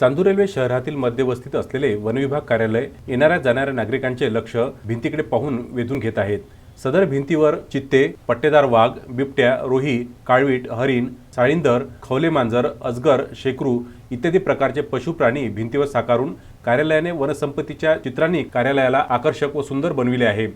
Chandur railway शहरातील मध्यवस्तीत असलेले वनविभाग कार्यालय येणाऱ्या जाणाऱ्या नागरिकांचे लक्ष भिंतीकडे पाहून वेधून घेत आहेत. सदर भिंतीवर चित्ते पट्टेदार वाघ बिबट्या रोही काळवीट हरिण साळींदर खवले मांजर अजगर शेकरू इत्यादी प्रकारचे पशुप्राणी भिंतीवर साकारून कार्यालयाने वनसंपत्तीच्या चित्रांनी कार्यालयाला आकर्षक व सुंदर बनविले आहे.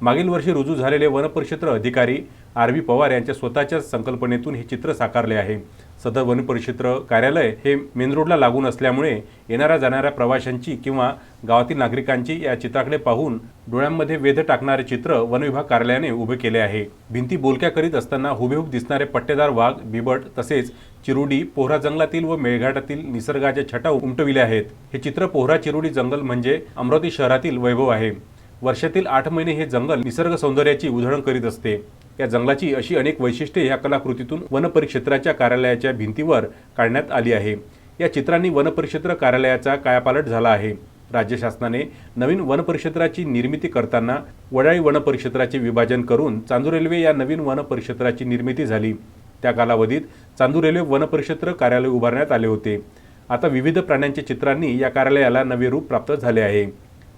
मागील वर्षी रुजू झालेले वनपरिक्षेत्र अधिकारी आर व्ही पवार यांच्या स्वतःच्या संकल्पनेतून हे चित्र साकारले आहे. सदर वनपरिक्षेत्र कार्यालय हे मेन रोडला लागून असल्यामुळे येणाऱ्या जाणाऱ्या प्रवाशांची किंवा गावातील नागरिकांची या चित्राकडे पाहून डोळ्यांमध्ये वेध टाकणारे चित्र वनविभाग कार्यालयाने उभे केले आहे. भिंती बोलक्या करीत असताना हुबेहूब दिसणारे पट्टेदार वाघ बिबट तसेच चिरुडी पोहरा जंगलातील व मेळघाटातील निसर्गाच्या छटा उमटविल्या आहेत. हे चित्र पोहरा चिरुडी जंगल म्हणजे अमरावती शहरातील वैभव आहे. वर्षातील आठ महिने हे जंगल निसर्ग सौंदर्याची उधळण करीत असते. या जंगलाची अशी अनेक वैशिष्ट्ये या कलाकृतीतून वनपरिक्षेत्राच्या कार्यालयाच्या भिंतीवर काढण्यात आली आहे. या चित्रांनी वनपरिक्षेत्र कार्यालयाचा कायापालट झाला आहे. राज्य शासनाने नवीन वनपरिक्षेत्राची निर्मिती करताना वडाळी वनपरिक्षेत्राचे विभाजन करून चांदूर रेल्वे या नवीन वनपरिक्षेत्राची निर्मिती झाली. त्या कालावधीत चांदूर रेल्वे वनपरिक्षेत्र कार्यालय उभारण्यात आले होते. आता विविध प्राण्यांच्या चित्रांनी या कार्यालयाला नवे रूप प्राप्त झाले आहे.